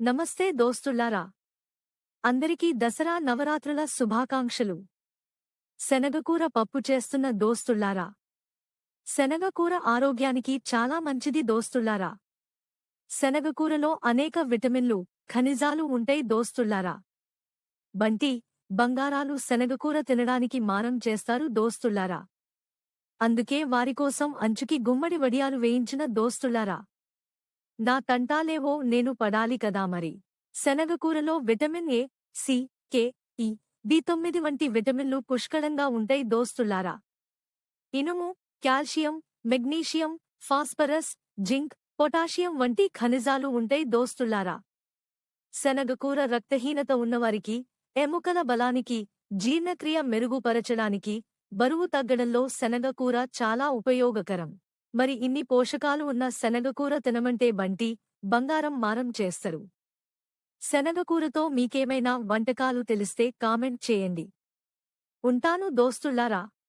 నమస్తే దోస్తుల్లారా అందరికీ దసరా నవరాత్రుల శుభాకాంక్షలు. శనగకూర పప్పు చేస్తున్న దోస్తుల్లారా శనగకూర ఆరోగ్యానికి చాలా మంచిది దోస్తుల్లారా శనగకూరలో అనేక విటమిన్లు ఖనిజాలు ఉంటాయి దోస్తుల్లారా బంటి బంగారాలు శనగకూర తినడానికి మారం చేస్తారు దోస్తుల్లారా అందుకే వారికోసం అంచుకి గుమ్మడి వడియాలు వేయించిన దోస్తుల్లారా నా తంటాలేవో నేను పడాలి కదా మరి. శనగకూరలో విటమిన్ ఏ సి కే ఈ బి తొమ్మిది వంటి విటమిన్లు పుష్కళంగా ఉంటాయి దోస్తుల్లారా ఇనుము calcium magnesium phosphorus zinc potassium వంటి ఖనిజాలు ఉంటాయి దోస్తుల్లారా శనగకూర రక్తహీనత ఉన్నవారికి ఎముకల బలానికి జీర్ణక్రియ మెరుగుపరచడానికి బరువు తగ్గడంలో శనగకూర చాలా ఉపయోగకరం. మరి ఇన్ని పోషకాలు ఉన్న శనగకూర తినమంటే బంటి బంగారం మారం చేస్తారు. శనగకూరతో మీకేమైనా వంటకాలు తెలిస్తే కామెంట్ చేయండి. ఉంటాను దోస్తుల్లారా.